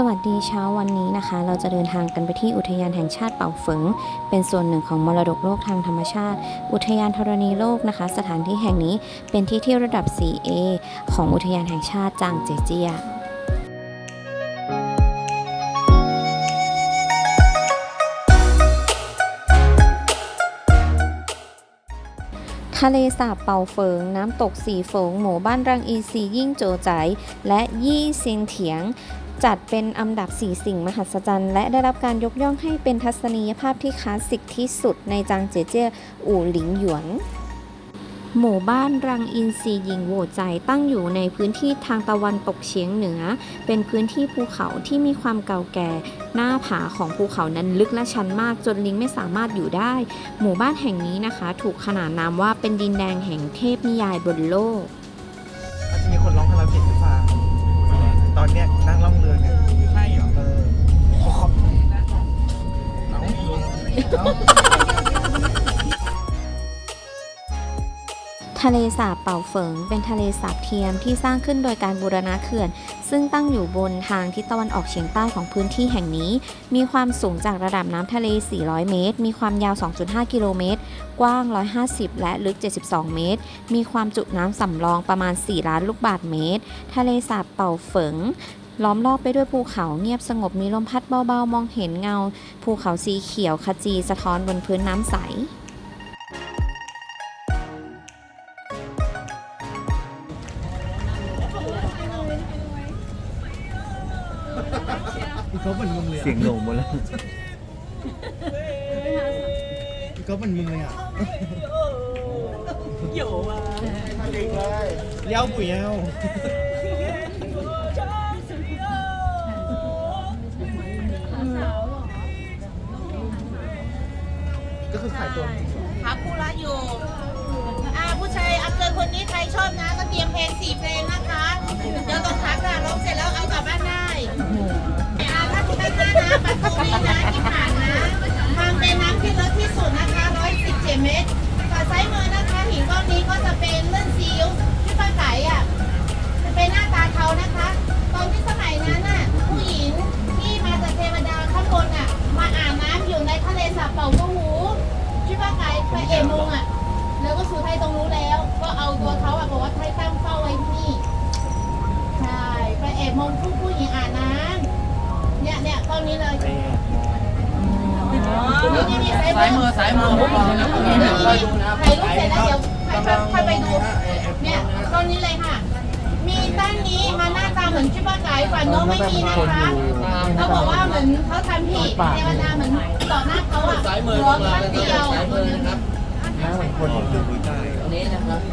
สวัสดีเช้าวันนี้นะคะ เราจะเดินทางกันไปที่อุทยานแห่งชาติเป่าเฝิงเป็นส่วนหนึ่งของมรดกโลกทางธรรมชาติ อุทยานธรณีโลกนะคะ สถานที่แห่งนี้เป็นที่ที่ระดับ 4A ของอุทยานแห่งชาติจางเจเจียทะเลสาบเป่าเฟิง น้ำตกสีเฟิงหมู่บ้านรังอีซียิ่งโจใจ และยี่ซินเถียง จัดเป็นอันดับ 4 สิ่งมหัศจรรย์และได้รับการยกย่องให้เป็นทัศนียภาพที่คลาสสิกที่สุดในจางเจเจี้ยอู่หลิงหยวน หมู่บ้านรังอินซีหญิงโหวใจตั้งอยู่ในพื้นที่ทางตะวันตกเฉียงเหนือ เป็นพื้นที่ภูเขาที่มีความเก่าแก่ หน้าผาของภูเขานั้นลึกและชันมากจนลิงไม่สามารถอยู่ได้ หมู่บ้านแห่งนี้นะคะ ถูกขนานนามว่าเป็นดินแดงแห่งเทพนิยายบนโลกอาจจะมีคนร้องคาราโอเกะให้ฟัง ตอนเนี้ยนั่งล่องเรือเนี่ยะเลสาบเป่าเฟิง เป็นทะเลสาบเทียมที่สร้างขึ้นโดยการบูรณะเขื่อน ซึ่งตั้งอยู่บนทางทิศตะวันออกเฉียงใต้ของพื้นที่แห่งนี้ มีความสูงจากระดับน้ำทะเล 400 เมตร มีความยาว 2.5 กิโลเมตร กว้าง 150 และลึก 72 เมตร มีความจุน้ำสำรองประมาณ 4 ล้านลูกบาศก์เมตร ทะเลสาบเป่าเฟิงล้อมรอบไปด้วยภูเขาเงียบสงบมีลมพัดเบาๆ มองเห็นเงา ภูเขาสีเขียวขจีสะท้อนบนพื้นน้ำใส สียงโหน่งหมดแล้วพี่ก๊อฟเหมือนมึงเลยอะโย่ว่ะเย้าปุ๋ยเย้าก็คือขายตัวจริงเหรอหาคู่รักอยู่อ่าผู้ชายอัพเกินคนนี้ใครชอบนะ ก็เตรียมเพลงสี่เพลงนะคะ เดี๋ยวต้องทักค่ะร้องเสร็จแล้วเอากลับบ้านได้ อ่าถ้าคุณด้านหน้านะประตูนี้นะที่ผ่านนะทาง เป็นน้ำที่ลึกที่สุดนะคะ117เมตรฝั่งซ้ายมือนะคะหินก้อนนี้ก็จะเป็นเลื่อนซีอิ๊วที่ป้าไก่อะจะเป็นหน้าตาเขานะคะตอนที่สมัยนั้นน่ะผู้หญิงที่มาจากเทวดาข้างบนอะมาอาบน้ำอยู่ในทะเลสาบเป่าก็หูที่ป้าไก่ไปเอมงอะแล้วก็สู่ไทยตรงนู้นแล้วก็เอาตัวเขาอะบอกว่าไทยตั้งเฝ้าไว้ที่นี่ใช่ไปแอบมองผู้ผู้หญิงอาบน้ำเนี่ยเนี่ยตอนนี้เลยนี่นี่นี่สายมือสายมือผมบอกนะตรงนี้นะถ่ายรูปเสร็จแล้วเดี๋ยวค่อยไปดู เนี่ยต้นนี้เลยค่ะ มีต้นนี้มาหน้าตาเหมือนชิบะไก่ฝันโน้ไม่มีนะคะเขาบอกว่าเหมือนเขาทำผิดเทวดาเหมือนต่อหน้าเขาอะร้องครั้งเดียวหน้าเหมือนคนที่คือหัวใจ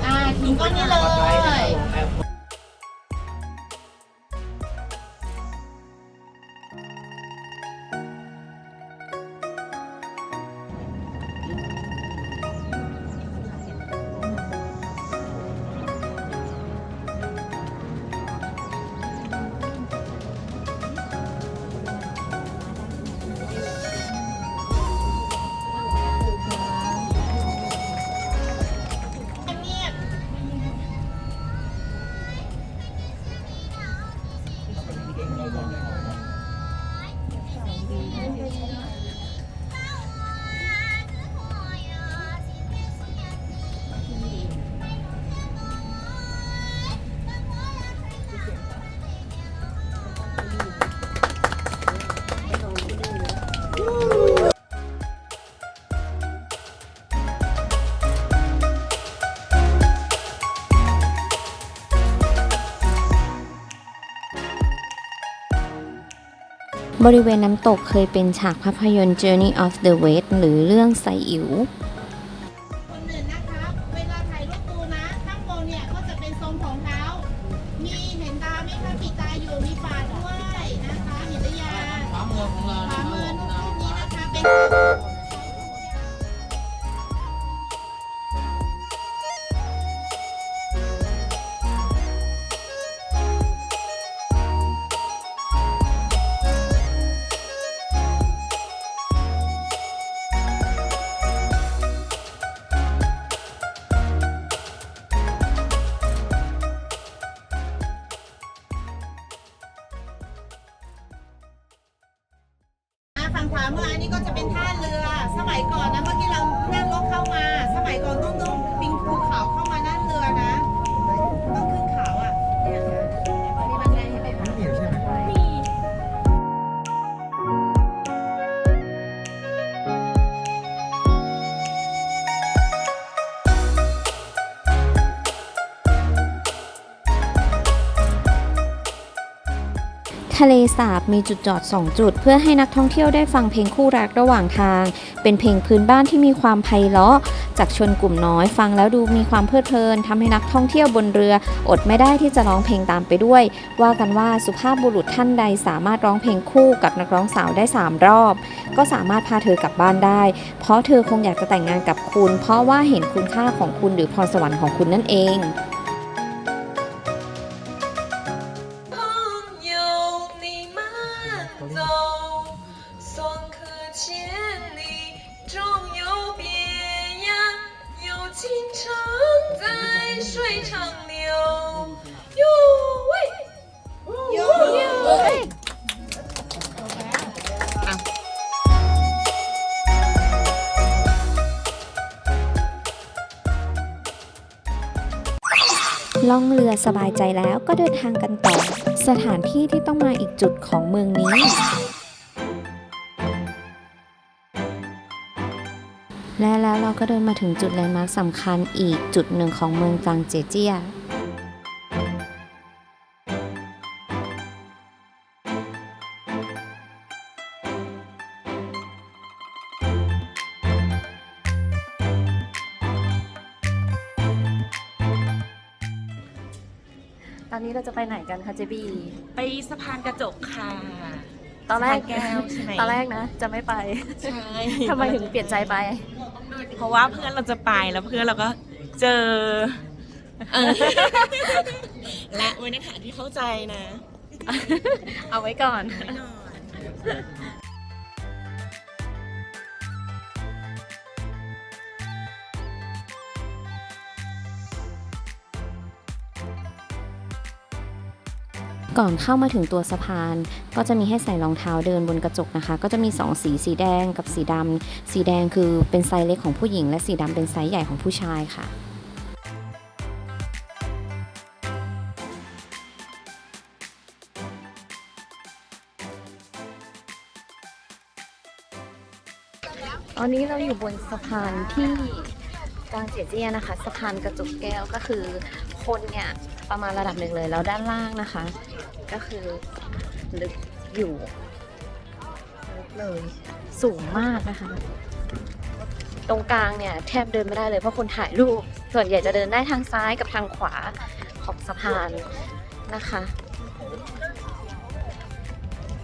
อ่าถึงก้อนนี้เลย บริเวณน้ำตกเคยเป็นฉากภาพยนตร์ Journey of the West หรือเรื่องไซอิ๋วะเลสาบมีจุดจอด 2 จุด เพื่อให้นักท่องเที่ยวได้ฟังเพลงคู่รักระหว่างทาง เป็นเพลงพื้นบ้านที่มีความไพเราะ จากชนกลุ่มน้อยฟังแล้วดูมีความเพลิดเพลินทำให้นักท่องเที่ยวบนเรือ อดไม่ได้ที่จะร้องเพลงตามไปด้วย ว่ากันว่าสุภาพบุรุษท่านใดสามารถร้องเพลงคู่กับนักร้องสาวได้ 3 รอบ ก็สามารถพาเธอกลับบ้านได้ เพราะเธอคงอยากจะแต่งงานกับคุณ เพราะว่าเห็นคุณค่าของคุณหรือพรสวรรค์ของคุณนั่นเอง ล่องเรือสบายใจแล้วก็เดินทางกันต่อ สถานที่ที่ต้องมาอีกจุดของเมืองนี้ และแล้วเราก็เดินมาถึงจุดแลนด์มาร์คสำคัญอีกจุดหนึ่งของเมืองจางเจเจีย อนนี้เราจะไปไหนกันคะเจบีไปสะพานกระจกค่ะ ตอนแรกสะพานแก้วใช่ไหม ตอนแรกนะ จะไม่ไปใช่ทำไมถึงเปลี่ยนใจไป เพราะว่าเพื่อนเราจะไปแล้วเพื่อนเราก็เจอเออและไว้ในฐานที่เข้าใจนะเอาไว้ก่อนไม่นอน ก่อนเข้ามาถึงตัวสะพาน ก็จะมีให้ใส่รองเท้าเดินบนกระจกนะคะ ก็จะมี 2 สีสีแดงกับสีดำสีแดงคือเป็นไซส์เล็กของผู้หญิง และสีดำเป็นไซส์ใหญ่ของผู้ชายค่ะตอนนี้เราอยู่บนสะพานที่ กลางเจียเจียนะคะสะพานกระจกแก้วก็คือคนเนี่ยประมาณระดับหนึ่งเลยแล้วด้านล่างนะคะ ก็คือลึกอยู่ลึกเลยสูงมากนะคะ ตรงกลางเนี่ยแทบเดินไม่ได้เลยเพราะคนถ่ายรูปส่วนใหญ่จะเดินได้ทางซ้ายกับทางขวาของสะพานนะคะ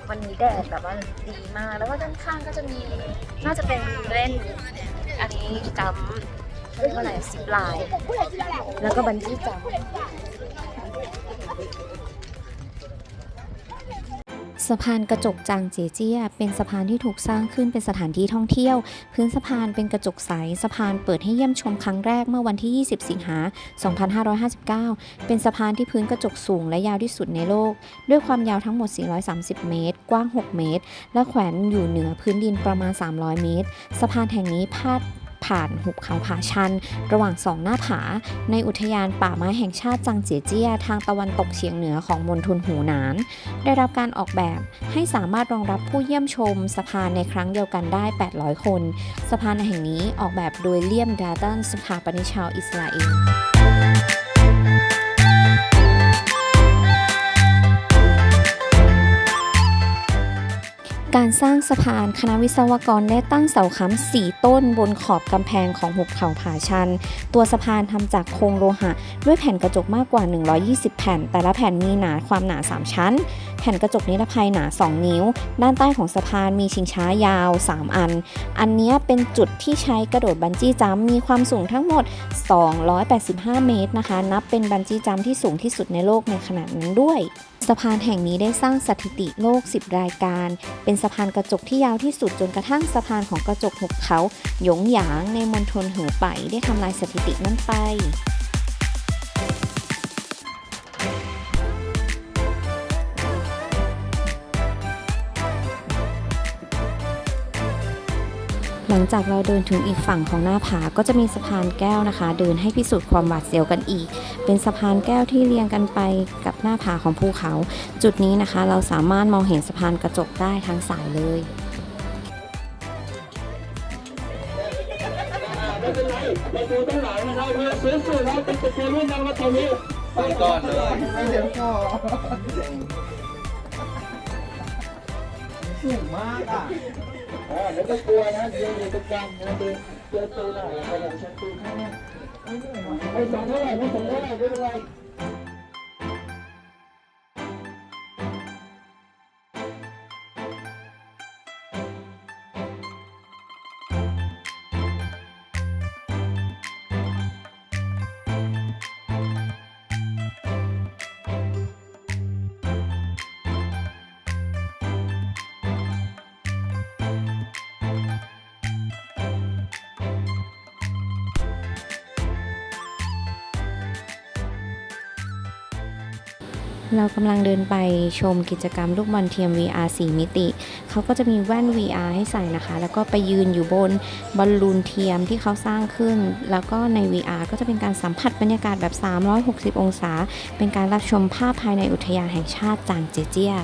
วันนี้แดดแบบว่าดีมากแล้วก็ด้านข้างก็จะมีน่าจะเป็นเล่นอันนี้จำ เรียกว่าอะไรสิบลาย แล้วก็บันจี้จำสะพานกระจกจางเจเจียเป็นสะพานที่ถูกสร้างขึ้นเป็นสถานที่ท่องเที่ยว พื้นสะพานเป็นกระจกใสสะพานเปิดให้เยี่ยมชมครั้งแรกเมื่อวันที่ 20 สิงหา 2559 เป็นสะพานที่พื้นกระจกสูงและยาวที่สุดในโลก ด้วยความยาวทั้งหมด 430 เมตร กว้าง 6 เมตร และแขวนอยู่เหนือพื้นดินประมาณ 300 เมตร สะพานแห่งนี้พาด ผ่านหุบเขาผาชัน ระหว่างสองหน้าผา ในอุทยานป่าไม้แห่งชาติจังเจียเจียทางตะวันตกเฉียงเหนือของมณฑลหูหนาน ได้รับการออกแบบให้สามารถรองรับผู้เยี่ยมชมสะพานในครั้งเดียวกันได้ 800 คน สะพานแห่งนี้ออกแบบโดยเลียมดาตันสถาปนิชาวอิสราเอล การสร้างสะพานคณะวิศวกรได้ตั้งเสาค้ำสี่ต้นบนขอบกำแพงของหุบเขาผาชัน ตัวสะพานทำจากโครงโลหะ ด้วยแผ่นกระจกมากกว่า 120 แผ่น แต่ละแผ่นมีหนาความหนา 3 ชั้น แผ่นกระจกนิรภัยหนา 2 นิ้ว ด้านใต้ของสะพานมีชิงช้ายาว 3 อัน อันนี้เป็นจุดที่ใช้กระโดดบันจี้จัมมีความสูงทั้งหมด 285 เมตรนะคะ นับเป็นบันจี้จัมที่สูงที่สุดในโลกในขณะนั้นด้วย สะพานแห่งนี้ได้สร้างสถิติโลก 10 รายการ เป็นสะพานกระจกที่ยาวที่สุดจนกระทั่งสะพานของกระจกหุบเขาหยงหยางในมณฑลเหอไปได้ทำลายสถิตินั้นไป หลังจากเราเดินถึงอีกฝั่งของหน้าผาก็จะมีสะพานแก้วนะคะ เดินให้พิสูจน์ความหวาดเสียวกันอีก เป็นสะพานแก้วที่เรียงกันไปกับหน้าผาของภูเขา จุดนี้นะคะ เราสามารถมองเห็นสะพานกระจกได้ทั้งสายเลยไปก่อนเลยไม่เดี๋ยวก่อนสูงมากอะ อแล้วก็กลัวนะเดินอยู่ตรงกลางนะเดินเดินตัวหน่อยไปหลังชันตัวข้างหน้าไม่สองเท่าไหร่ไม่สองเท่าไหร่ไม่เป็นไร เรากำลังเดินไปชมกิจกรรมลูกบอลเทียม VR 4 มิติ เขาก็จะมีแว่น VR ให้ใส่นะคะ แล้วก็ไปยืนอยู่บนบอลลูนเทียมที่เขาสร้างขึ้น แล้วก็ใน VR ก็จะเป็นการสัมผัสบรรยากาศแบบ 360 องศา เป็นการรับชมภาพภายในอุทยานแห่งชาติจางเจเจีย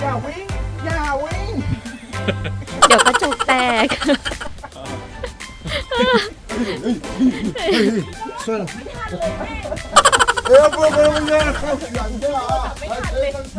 อย่าวิ่งอย่าวิ่ง เดี๋ยวกระจกแตก Suena. ¡Eh, por favor, no me dejes! ¡Ya, ya!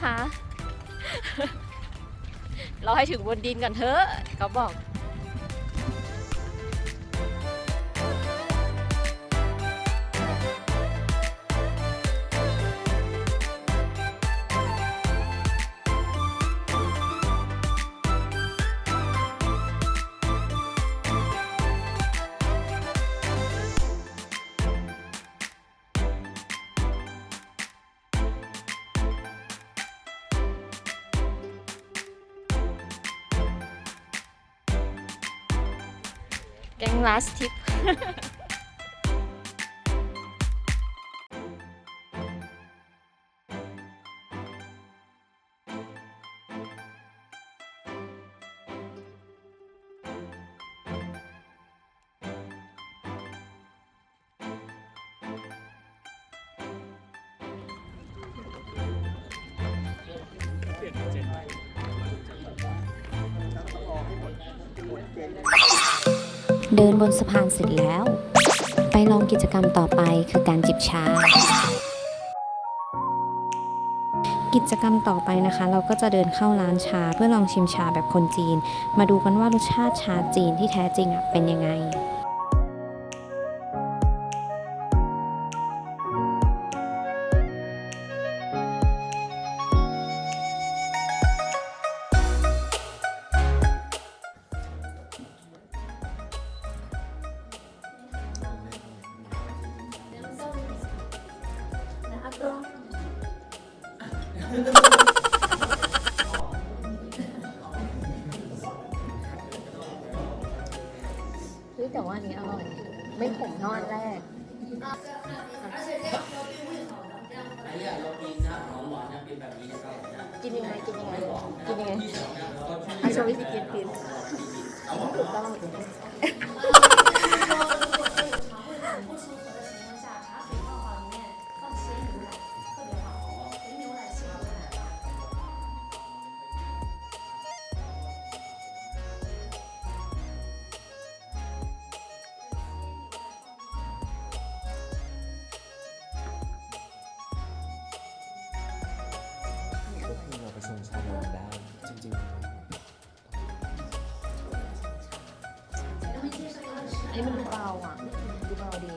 นไงบ้างคะราให้ถึงบนดินก่อนเถอะเขาบอก แกงลาสทิป เดิน เดินบนสะพานเสร็จแล้ว ไปลองกิจกรรมต่อไปคือการจิบชา กิจกรรมต่อไปนะคะ เราก็จะเดินเข้าร้านชาเพื่อลองชิมชาแบบคนจีน มาดูกันว่ารสชาติชาจีนที่แท้จริงอะเป็นยังไง เฮ้ยแต่ว่าอันนี้อร่อย ไม่ขมนอันแรก จริงๆนี้มันดูเบาอะดูเบาดี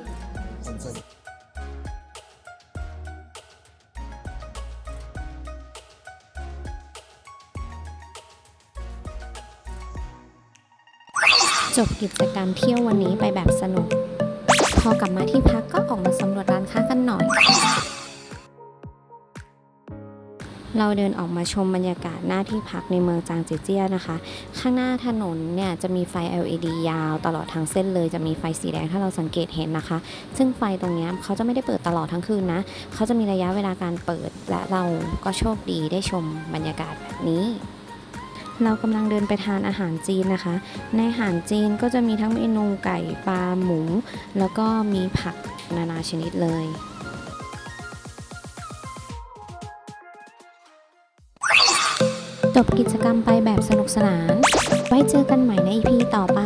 จบกิจกรรมเที่ยววันนี้ไปแบบสนุก พอกลับมาที่พักก็ออกมาสำรวจร้านค้ากันหน่อย เราเดินออกมาชมบรรยากาศหน้าที่พักในเมืองจางเจยเจียนะคะ ข้างหน้าถนนเนี่ยจะมีไฟ LED ยาวตลอดทางเส้นเลยจะมีไฟสีแดงถ้าเราสังเกตเห็นนะคะ ซึ่งไฟตรงนี้เขาจะไม่ได้เปิดตลอดทั้งคืนนะ เขาจะมีระยะเวลาการเปิด และเราก็โชคดีได้ชมบรรยากาศแบบนี้เรากำลังเดินไปทานอาหารจีนนะคะ ในอาหารจีนก็จะมีทั้งเมนูไก่ปลาหมู แล้วก็มีผักนานาชนิดเลย จบกิจกรรมไปแบบสนุกสนาน ไว้เจอกันใหม่ใน EP ต่อไป